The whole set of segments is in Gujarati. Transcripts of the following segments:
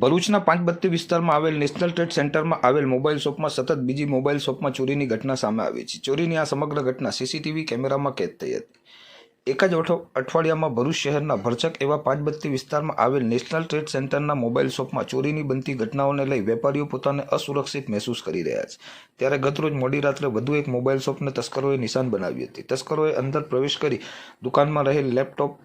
ભરૂચના પાંચ બત્તી વિસ્તારમાં આવેલ નેશનલ ટ્રેડ સેન્ટરમાં આવેલ મોબાઈલ શોપમાં સતત બીજી મોબાઈલ શોપમાં ચોરીની ઘટના સામે આવી છે. ચોરીની આ સમગ્ર ઘટના સીસીટીવી કેમેરામાં કેદ થઈ હતી. એક જ અઠવાડિયામાં ભરૂચ શહેરના ભરચક એવા પાંચબત્તી વિસ્તારમાં આવેલ નેશનલ ટ્રેડ સેન્ટરના મોબાઈલ શોપમાં ચોરીની બનતી ઘટનાઓને લઈ વેપારીઓ પોતાને અસુરક્ષિત મહેસૂસ કરી રહ્યા છે. ત્યારે ગતરોજ મોડી રાત્રે વધુ એક મોબાઈલ શોપને તસ્કરોએ નિશાન બનાવી હતી. તસ્કરોએ અંદર પ્રવેશ કરી દુકાનમાં રહેલ લેપટોપ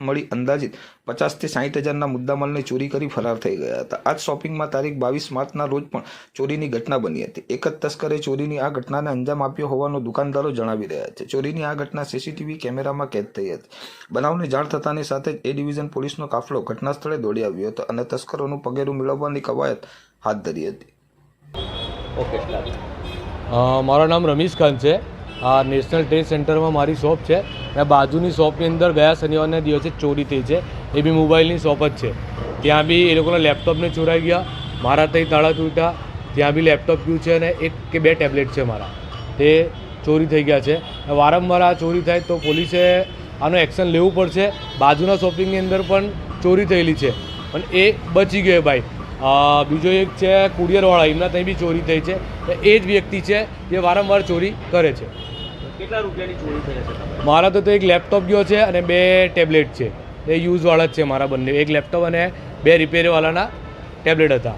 મળી અંદાજિત પચાસથી સાઠ હજારના મુદ્દામાલની ચોરી કરી ફરાર થઈ ગયા હતા. આ જ શોપિંગમાં તારીખ બાવીસ માર્ચના રોજ પણ ચોરીની ઘટના બની હતી. એક જ તસ્કરે ચોરીની આ ઘટનાને અંજામ આપ્યો હોવાનું દુકાનદારો જણાવી રહ્યા છે. ચોરીની આ ઘટના સીસીટીવી કેમેરામાં કેદ થઈ હતી. બનાવની જાણ થતાની સાથે જ એ ડિવિઝન પોલીસનો કાફલો ઘટના સ્થળે દોડી આવ્યો હતો અને તસ્કરોનું પગેરું મેળવવાની કવાયત હાથ ધરી હતી. ઓકે મારું નામ રમીશ ખાન છે. આ નેશનલ ટ્રેડ સેન્ટરમાં મારી શોપ છે. અને બાજુની શોપની અંદર ગયા શનિવારના દિવસે ચોરી થઈ છે. એ બી મોબાઈલની શોપ જ છે. ત્યાં બી એ લોકોના લેપટોપને ચોરાઈ ગયા. મારા ત્યાં તાળા તૂટ્યા. ત્યાં બી લેપટોપ ગયું છે અને એક કે બે ટેબ્લેટ છે મારા. તે ચોરી થઈ ગયા છે. વારંવાર આ ચોરી થાય તો પોલીસે આનું એક્શન લેવું પડશે. બાજુના શોપિંગની અંદર પણ ચોરી થયેલી છે. પણ એ બચી ગયો ભાઈ. બીજો એક છે કુરિયરવાળા. એમના ત્યાં બી ચોરી થઈ છે. એ જ વ્યક્તિ છે જે વારંવાર ચોરી કરે છે. કેટલા રૂપિયાની ચોરી થઈ હશે મારા તો તો એક લેપટોપ ગયો છે અને બે ટેબ્લેટ છે. એ યુઝવાળા જ છે મારા બંને. એક લેપટોપ અને બે રિપેરવાળાના ટેબ્લેટ હતા.